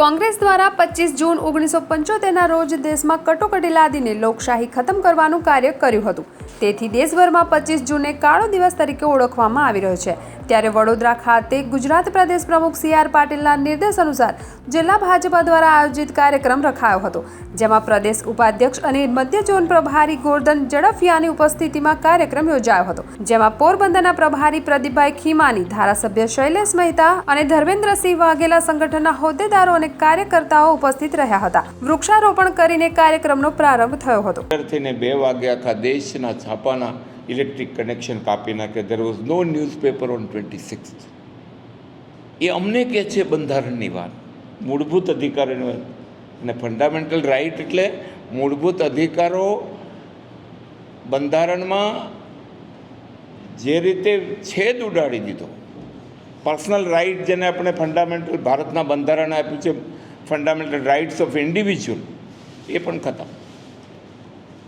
કોંગ્રેસ દ્વારા પચીસ જૂન ઓગણીસો પંચોતેરના રોજ દેશમાં કટોકટી લાદીને લોકશાહી ખતમ કરવાનું કાર્ય કર્યું હતું. તેથી દેશભરમાં પચીસ જૂનને કાળો દિવસ તરીકે ઓળખવામાં આવી રહ્યો છે. ત્યારે વડોદરા ખાતે ગુજરાત પ્રદેશ પ્રમુખ સી આર પાટીલના નિર્દેશ અનુસાર જિલ્લા ભાજપા દ્વારા આયોજિત કાર્યક્રમ રખાયો હતો, જેમાં પ્રદેશ ઉપાધ્યક્ષ અને મધ્ય ઝોન પ્રભારી ગોરધન ઝડફિયાની ઉપસ્થિતિમાં કાર્યક્રમ યોજાયો હતો, જેમાં પોરબંદરના પ્રભારી પ્રદીપભાઈ ખીમાની, ધારાસભ્ય શૈલેષ મહેતા અને ધર્મેન્દ્રસિંહ વાઘેલા સંગઠનના હોદ્દેદારો અને કાર્યકર્તાઓ ઉપસ્થિત રહ્યા હતા. વૃક્ષારોપણ કરીને કાર્યક્રમનો પ્રારંભ થયો હતો. થઈને બે વાગ્યા આખા દેશના છાપાના ઇલેક્ટ્રિક કનેક્શન કાપી નાખે there was no newspaper on twenty six એ અમને કહે છે બંધારણની વાત. મૂળભૂત અધિકારોની વાત અને ફંડામેન્ટલ રાઇટ એટલે મૂળભૂત અધિકારો બંધારણમાં જે રીતે છેદ ઉડાડી દીધો. પર્સનલ રાઇટ જેને આપણે ફંડામેન્ટલ ભારતના બંધારણ આપ્યું છે ફંડામેન્ટલ રાઇટ્સ ઓફ ઇન્ડિવિજ્યુઅલ એ પણ ખતમ.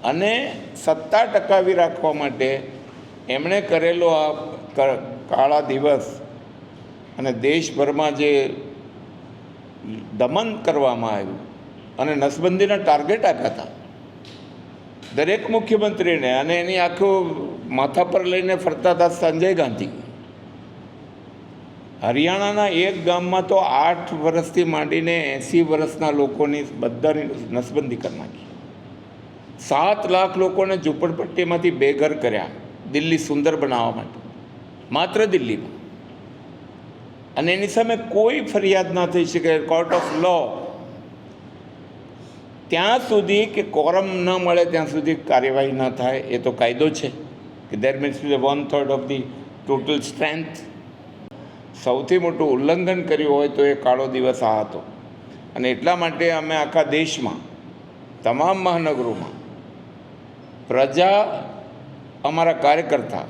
અને સત્તા ટકાવી રાખવા માટે એમણે કરેલો આ કાળા દિવસ અને દેશભરમાં જે દમન કરવામાં આવ્યું અને નસબંધીના ટાર્ગેટ આપ્યા હતા, દરેક મુખ્યમંત્રીને અને એની આખું માથા પર લઈને ફરતા હતા સંજય ગાંધી. હરિયાણાના એક ગામમાં તો આઠ વર્ષથી માંડીને એંસી વર્ષના લોકોની બધાની નસબંધી કરી નાખી. સાત લાખ લોકોને ઝૂંપડપટ્ટીમાંથી બેઘર કર્યા દિલ્હી સુંદર બનાવવા માટે. માત્ર દિલ્હીમાં. અને એની સામે કોઈ ફરિયાદ ના થઈ શકે, કોર્ટ ઓફ લો. ત્યાં સુધી કે કોરમ ન મળે, ત્યાં સુધી કાર્યવાહી ન થાય, એ તો કાયદો છે. કે there means one third of the total strength સૌથી મોટું ઉલ્લંઘન કર્યું હોય તો એ કાળો દિવસ આ હતો. અને એટલા માટે અમે આખા દેશમાં, તમામ મહાનગરોમાં, પ્રજા અમારા કાર્યકર્તા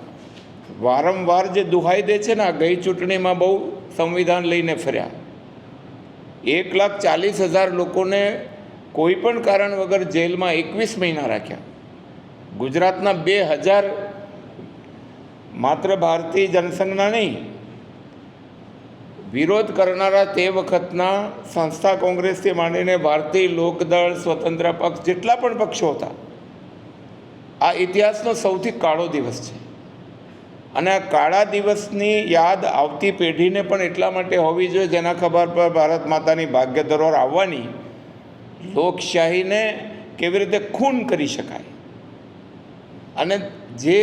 વારંવાર જે દુહાઈ દે છે ને, આ ગઈ ચૂંટણીમાં બહુ સંવિધાન લઈને ફર્યા. એક લાખ ચાલીસ હજાર લોકોને કોઈ પણ કારણ વગર જેલમાં એકવીસ મહિના રાખ્યા. ગુજરાતના બે હજાર માત્ર ભારતીય જનસંઘના નહીં વિરોધ કરનારા તે વખતના સંસ્થા કોંગ્રેસથી માંડીને ભારતીય લોકદળ, સ્વતંત્ર પક્ષ જેટલા પણ પક્ષો હતા, આ ઇતિહાસનો સૌથી કાળો દિવસ છે. અને આ કાળા દિવસની યાદ આવતી પેઢીને પણ એટલા માટે હોવી જોઈએ જેના ખબર પર ભારત માતાની ભાગ્ય ધરોહર આવવાની લોકશાહીને કેવી રીતે ખૂન કરી શકાય. અને જે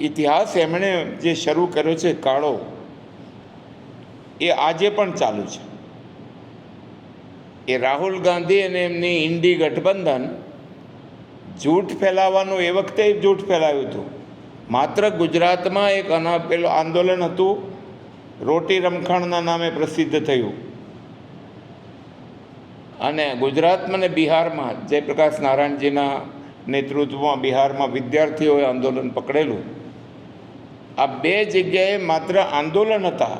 ઇતિહાસ એમણે જે શરૂ કર્યો છે કાળો એ આજે પણ ચાલુ છે. એ રાહુલ ગાંધી અને એમની ઇન્ડી ગઠબંધન જૂઠ ફેલાવવાનું, એ વખતે જૂઠ ફેલાવ્યું હતું. માત્ર ગુજરાતમાં એક અના પેલું આંદોલન હતું. રોટી રમખાણના નામે પ્રસિદ્ધ થયું. અને ગુજરાતમાં અને બિહારમાં જયપ્રકાશ નારાયણજીના નેતૃત્વમાં બિહારમાં વિદ્યાર્થીઓએ આંદોલન પકડેલું. આ બે જગ્યાએ માત્ર આંદોલન હતા.